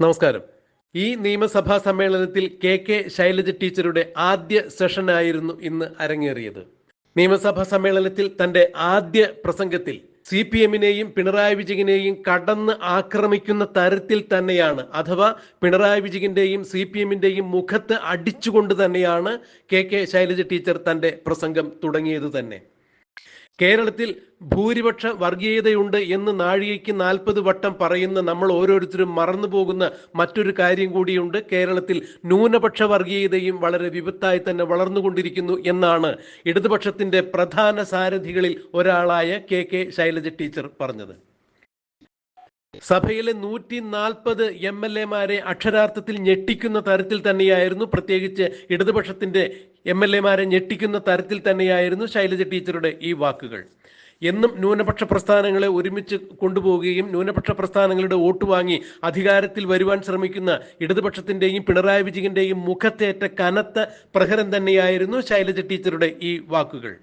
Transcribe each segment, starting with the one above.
നമസ്കാരം. ഈ നിയമസഭാ സമ്മേളനത്തിൽ കെ കെ ശൈലജ ടീച്ചറുടെ ആദ്യ സെഷനായിരുന്നു ഇന്ന് അരങ്ങേറിയത്. നിയമസഭാ സമ്മേളനത്തിൽ തന്റെ ആദ്യ പ്രസംഗത്തിൽ സി പി എമ്മിനെയും പിണറായി വിജയനെയും കടന്ന് ആക്രമിക്കുന്ന തരത്തിൽ തന്നെയാണ് അഥവാ പിണറായി വിജയന്റെയും സി പി എമ്മിന്റെയും മുഖത്ത് അടിച്ചുകൊണ്ട് തന്നെയാണ് കെ കെ ശൈലജ ടീച്ചർ തന്റെ പ്രസംഗം തുടങ്ങിയത് തന്നെ. കേരളത്തിൽ ഭൂരിപക്ഷ വർഗീയതയുണ്ട് എന്ന് നാഴികയ്ക്ക് നാൽപ്പത് വട്ടം പറയുന്ന നമ്മൾ ഓരോരുത്തരും മറന്നു പോകുന്ന മറ്റൊരു കാര്യം കൂടിയുണ്ട്. കേരളത്തിൽ ന്യൂനപക്ഷ വർഗീയതയും വളരെ വിപത്തായി തന്നെ വളർന്നുകൊണ്ടിരിക്കുന്നു എന്നാണ് ഇടതുപക്ഷത്തിന്റെ പ്രധാന സാരഥികളിൽ ഒരാളായ കെ കെ ശൈലജ ടീച്ചർ പറഞ്ഞത്. സഭയിലെ നൂറ്റി നാൽപ്പത് എം എൽ എമാരെ അക്ഷരാർത്ഥത്തിൽ ഞെട്ടിക്കുന്ന തരത്തിൽ തന്നെയായിരുന്നു പ്രത്യേകിച്ച് ഇടതുപക്ഷത്തിന്റെ എം എൽ എമാരെ ഞെട്ടിക്കുന്ന തരത്തിൽ തന്നെയായിരുന്നു ശൈലജ ടീച്ചറുടെ ഈ വാക്കുകൾ. എന്നും ന്യൂനപക്ഷ പ്രസ്ഥാനങ്ങളെ ഒരുമിച്ച് കൊണ്ടുപോവുകയും ന്യൂനപക്ഷ പ്രസ്ഥാനങ്ങളുടെ വോട്ട് വാങ്ങി അധികാരത്തിൽ വരുവാൻ ശ്രമിക്കുന്ന ഇടതുപക്ഷത്തിന്റെയും പിണറായി വിജയന്റെയും മുഖത്തേറ്റ കനത്ത പ്രഹരം തന്നെയായിരുന്നു ശൈലജ ടീച്ചറുടെ ഈ വാക്കുകൾ.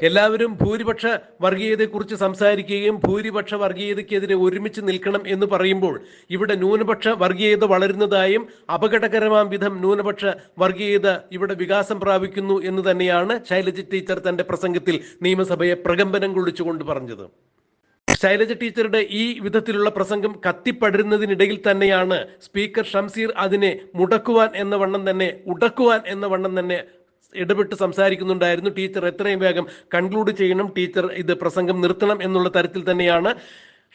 എല്ലാവരും ഭൂരിപക്ഷ വർഗീയതയെക്കുറിച്ച് സംസാരിക്കുകയും ഭൂരിപക്ഷ വർഗീയതയ്ക്കെതിരെ ഒരുമിച്ച് നിൽക്കണം എന്ന് പറയുമ്പോൾ ഇവിടെ ന്യൂനപക്ഷ വർഗീയത വളരുന്നതായും അപകടകരമാം വിധം ന്യൂനപക്ഷ വർഗീയത ഇവിടെ വികാസം പ്രാപിക്കുന്നു എന്ന് തന്നെയാണ് ശൈലജ ടീച്ചർ തന്റെ പ്രസംഗത്തിൽ നിയമസഭയെ പ്രകമ്പനം കൊള്ളിച്ചുകൊണ്ട് പറഞ്ഞത്. ശൈലജ ടീച്ചറുടെ ഈ വിധത്തിലുള്ള പ്രസംഗം കത്തിപ്പടരുന്നതിനിടയിൽ തന്നെയാണ് സ്പീക്കർ ഷംസീർ അതിനെ മുടക്കുവാൻ എന്ന വണ്ണം തന്നെ ഉടക്കുവാൻ എന്ന വണ്ണം തന്നെ ഇടപെട്ട് സംസാരിക്കുന്നുണ്ടായിരുന്നു. ടീച്ചർ എത്രയും വേഗം കൺക്ലൂഡ് ചെയ്യണം. ടീച്ചർ ഇത് പ്രസംഗം നിർത്തണം എന്നുള്ള തരത്തിൽ തന്നെയാണ്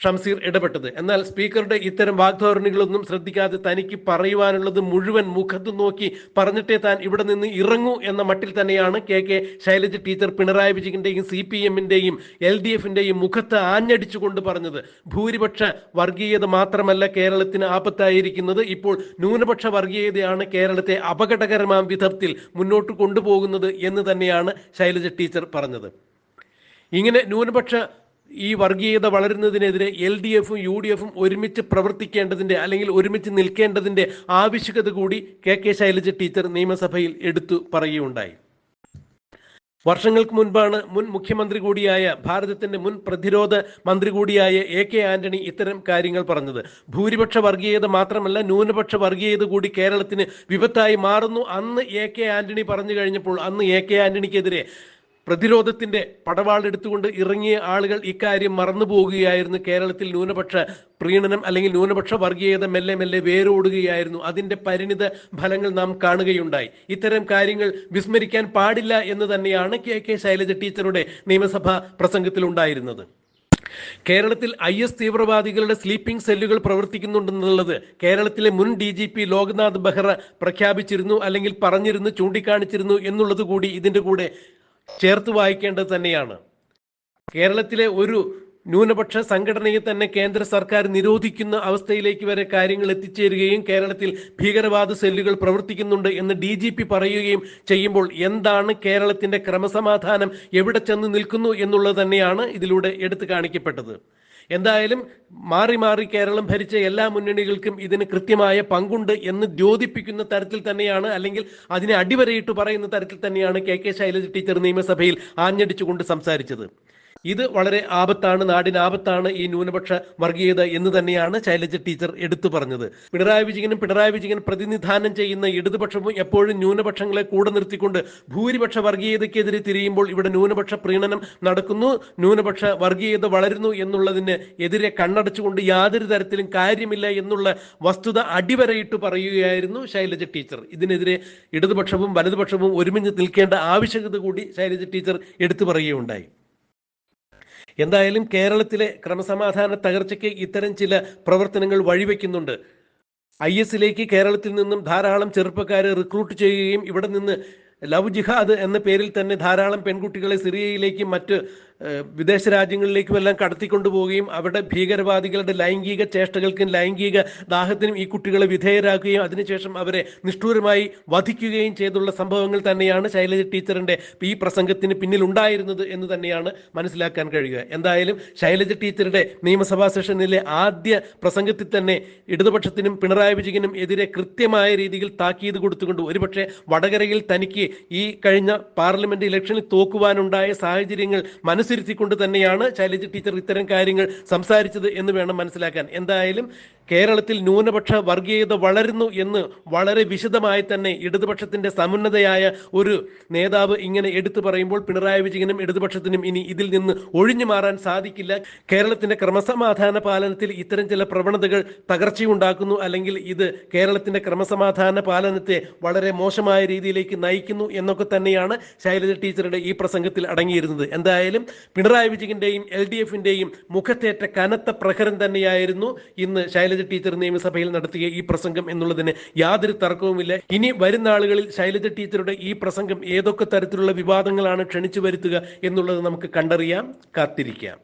ഷംസീർ ഇടപെട്ടത്. എന്നാൽ സ്പീക്കറുടെ ഇത്തരം വാഗ്ധോരണികളൊന്നും ശ്രദ്ധിക്കാതെ തനിക്ക് പറയുവാനുള്ളത് മുഴുവൻ മുഖത്ത് നോക്കി പറഞ്ഞിട്ടേ താൻ ഇവിടെ നിന്ന് ഇറങ്ങൂ എന്ന മട്ടിൽ തന്നെയാണ് K K Shailaja teacher Pinarayi വിജയന്റെയും C P എമ്മിന്റെയും എൽ ഡി എഫിന്റെയും മുഖത്ത് ആഞ്ഞടിച്ചുകൊണ്ട് പറഞ്ഞത്. ഭൂരിപക്ഷ വർഗീയത മാത്രമല്ല കേരളത്തിന് ആപത്തായിരിക്കുന്നത്. ഇപ്പോൾ ന്യൂനപക്ഷ വർഗീയതയാണ് കേരളത്തെ അപകടകരമാം വിധത്തിൽ മുന്നോട്ട് കൊണ്ടുപോകുന്നത് എന്ന് തന്നെയാണ് ശൈലജ ടീച്ചർ പറഞ്ഞത്. ഇങ്ങനെ ന്യൂനപക്ഷ ഈ വർഗീയത വളരുന്നതിനെതിരെ എൽ ഡി എഫും യു ഡി എഫും ഒരുമിച്ച് പ്രവർത്തിക്കേണ്ടതിന്റെ അല്ലെങ്കിൽ ഒരുമിച്ച് നിൽക്കേണ്ടതിന്റെ ആവശ്യകത കൂടി കെ കെ ശൈലജ ടീച്ചർ നിയമസഭയിൽ എടുത്തു പറയുകയുണ്ടായി. വർഷങ്ങൾക്ക് മുൻപാണ് മുൻ മുഖ്യമന്ത്രി കൂടിയായ ഭാരതത്തിന്റെ മുൻ പ്രതിരോധ മന്ത്രി കൂടിയായ എ കെ ആന്റണി ഇത്തരം കാര്യങ്ങൾ പറഞ്ഞത്. ഭൂരിപക്ഷ വർഗീയത മാത്രമല്ല ന്യൂനപക്ഷ വർഗീയത കൂടി കേരളത്തിന് വിപത്തായി മാറുന്നു. അന്ന് എ കെ ആന്റണി പറഞ്ഞു കഴിഞ്ഞപ്പോൾ അന്ന് എ കെ ആന്റണിക്കെതിരെ പ്രതിരോധത്തിന്റെ പടവാളെടുത്തുകൊണ്ട് ഇറങ്ങിയ ആളുകൾ ഇക്കാര്യം മറന്നു പോകുകയായിരുന്നു കേരളത്തിൽ ന്യൂനപക്ഷ പ്രീണനം അല്ലെങ്കിൽ ന്യൂനപക്ഷ വർഗീയത മെല്ലെ മെല്ലെ വേരോടുകയായിരുന്നു. അതിന്റെ പരിണിത ഫലങ്ങൾ നാം കാണുകയുണ്ടായി. ഇത്തരം കാര്യങ്ങൾ വിസ്മരിക്കാൻ പാടില്ല എന്ന് തന്നെയാണ് കെ കെ ശൈലജ ടീച്ചറുടെ നിയമസഭാ പ്രസംഗത്തിലുണ്ടായിരുന്നത്. കേരളത്തിൽ ഐ എസ് തീവ്രവാദികളുടെ സ്ലീപ്പിംഗ് സെല്ലുകൾ പ്രവർത്തിക്കുന്നുണ്ടെന്നുള്ളത് കേരളത്തിലെ മുൻ D G P Loknath Behera പ്രഖ്യാപിച്ചിരുന്നു അല്ലെങ്കിൽ പറഞ്ഞിരുന്നു ചൂണ്ടിക്കാണിച്ചിരുന്നു എന്നുള്ളത് കൂടി ഇതിന്റെ കൂടെ ചേർത്ത് വായിക്കേണ്ടത് തന്നെയാണ്. കേരളത്തിലെ ഒരു ന്യൂനപക്ഷ സംഘടനയെ തന്നെ കേന്ദ്ര സർക്കാർ നിരോധിക്കുന്ന അവസ്ഥയിലേക്ക് വരെ കാര്യങ്ങൾ എത്തിച്ചേരുകയും കേരളത്തിൽ ഭീകരവാദ സെല്ലുകൾ പ്രവർത്തിക്കുന്നുണ്ട് എന്ന് ഡി ജി പി പറയുകയും ചെയ്യുമ്പോൾ എന്താണ് കേരളത്തിന്റെ ക്രമസമാധാനം എവിടെ ചെന്ന് നിൽക്കുന്നു എന്നുള്ളത് തന്നെയാണ് ഇതിലൂടെ എടുത്തു കാണിക്കപ്പെട്ടത്. എന്തായാലും മാറി മാറി കേരളം ഭരിച്ച എല്ലാ മുന്നണികൾക്കും ഇതിന് കൃത്യമായ പങ്കുണ്ട് എന്ന് ദ്യോതിപ്പിക്കുന്ന തരത്തിൽ തന്നെയാണ് അല്ലെങ്കിൽ അതിനെ അടിവരയിട്ട് പറയുന്ന തരത്തിൽ തന്നെയാണ് കെ കെ ശൈലജ ടീച്ചർ നിയമസഭയിൽ ആഞ്ഞടിച്ചുകൊണ്ട് സംസാരിച്ചത്. ഇത് വളരെ ആപത്താണ് നാടിന് ആപത്താണ് ഈ ന്യൂനപക്ഷ വർഗീയത എന്ന് തന്നെയാണ് ശൈലജ ടീച്ചർ എടുത്തു പറഞ്ഞത്. പിണറായി വിജയനും പിണറായി വിജയൻ പ്രതിനിധാനം ചെയ്യുന്ന ഇടതുപക്ഷവും എപ്പോഴും ന്യൂനപക്ഷങ്ങളെ കൂടെ നിർത്തിക്കൊണ്ട് ഭൂരിപക്ഷ വർഗീയതയ്ക്കെതിരെ തിരിയുമ്പോൾ ഇവിടെ ന്യൂനപക്ഷ പ്രീണനം നടക്കുന്നു ന്യൂനപക്ഷ വർഗീയത വളരുന്നു എന്നുള്ളതിന് എതിരെ കണ്ണടച്ചുകൊണ്ട് യാതൊരു തരത്തിലും കാര്യമില്ല എന്നുള്ള വസ്തുത അടിവരയിട്ട് പറയുകയായിരുന്നു ശൈലജ ടീച്ചർ. ഇതിനെതിരെ ഇടതുപക്ഷവും വലതുപക്ഷവും ഒരുമിച്ച് നിൽക്കേണ്ട ആവശ്യകത കൂടി ശൈലജ ടീച്ചർ എടുത്തു പറയുകയുണ്ടായി. എന്തായാലും കേരളത്തിലെ ക്രമസമാധാന തകർച്ചയ്ക്ക് ഇത്തരം ചില പ്രവർത്തനങ്ങൾ വഴിവെക്കുന്നുണ്ട്. ഐ എസിലേക്ക് കേരളത്തിൽ നിന്നും ധാരാളം ചെറുപ്പക്കാരെ റിക്രൂട്ട് ചെയ്യുകയും ഇവിടെ നിന്ന് ലവ് ജിഹാദ് എന്ന പേരിൽ തന്നെ ധാരാളം പെൺകുട്ടികളെ സിറിയയിലേക്കും മറ്റ് വിദേശ രാജ്യങ്ങളിലേക്കും എല്ലാം കടത്തിക്കൊണ്ടുപോവുകയും അവിടെ ഭീകരവാദികളുടെ ലൈംഗിക ചേഷ്ടകൾക്കും ലൈംഗിക ദാഹത്തിനും ഈ കുട്ടികളെ വിധേയരാക്കുകയും അതിനുശേഷം അവരെ നിഷ്ഠൂരമായി വധിക്കുകയും ചെയ്തുള്ള സംഭവങ്ങൾ തന്നെയാണ് ശൈലജ ടീച്ചറിന്റെ ഈ പ്രസംഗത്തിന് പിന്നിലുണ്ടായിരുന്നത് എന്ന് തന്നെയാണ് മനസ്സിലാക്കാൻ കഴിയുക. എന്തായാലും ശൈലജ ടീച്ചറുടെ നിയമസഭാ സെഷനിലെ ആദ്യ പ്രസംഗത്തിൽ തന്നെ ഇടതുപക്ഷത്തിനും പിണറായി വിജയനും എതിരെ കൃത്യമായ രീതിയിൽ താക്കീത് കൊടുത്തുകൊണ്ട് ഒരുപക്ഷെ വടകരയിൽ തനിക്ക് ഈ കഴിഞ്ഞ പാർലമെന്റ് ഇലക്ഷനിൽ തോക്കുവാനുണ്ടായ സാഹചര്യങ്ങൾ മനസ്സിരുത്തിക്കൊണ്ട് തന്നെയാണ് ശൈലജ ടീച്ചർ ഇത്തരം കാര്യങ്ങൾ സംസാരിച്ചത് എന്ന് വേണം മനസ്സിലാക്കാൻ. എന്തായാലും കേരളത്തിൽ ന്യൂനപക്ഷ വർഗീയത വളരുന്നു എന്ന് വളരെ വിശദമായി തന്നെ ഇടതുപക്ഷത്തിന്റെ സമുന്നതയായ ഒരു നേതാവ് ഇങ്ങനെ എടുത്തു പറയുമ്പോൾ പിണറായി വിജയനും ഇടതുപക്ഷത്തിനും ഇനി ഇതിൽ നിന്ന് ഒഴിഞ്ഞു മാറാൻ സാധിക്കില്ല. കേരളത്തിന്റെ ക്രമസമാധാന പാലനത്തിൽ ഇത്തരം ചില പ്രവണതകൾ തകർച്ചയുണ്ടാക്കുന്നു. അല്ലെങ്കിൽ ഇത് കേരളത്തിന്റെ ക്രമസമാധാന പാലനത്തെ വളരെ മോശമായ രീതിയിലേക്ക് നയിക്കുന്നു എന്നൊക്കെ തന്നെയാണ് ശൈലജ ടീച്ചറുടെ ഈ പ്രസംഗത്തിൽ അടങ്ങിയിരുന്നത്. എന്തായാലും പിണറായി വിജയന്റെയും എൽ ഡി എഫിന്റെയും മുഖത്തേറ്റ കനത്ത പ്രഹരം തന്നെയായിരുന്നു ഇന്ന് ശൈലജ ടീച്ചർ നിയമസഭയിൽ നടത്തിയ ഈ പ്രസംഗം എന്നുള്ളതിന് യാതൊരു തർക്കവുമില്ല. ഇനി വരുന്ന ആളുകളിൽ ശൈലജ ടീച്ചറുടെ ഈ പ്രസംഗം ഏതൊക്കെ തരത്തിലുള്ള വിവാദങ്ങളാണ് ക്ഷണിച്ചു വരുത്തുക എന്നുള്ളത് നമുക്ക് കണ്ടറിയാം കാത്തിരിക്കാം.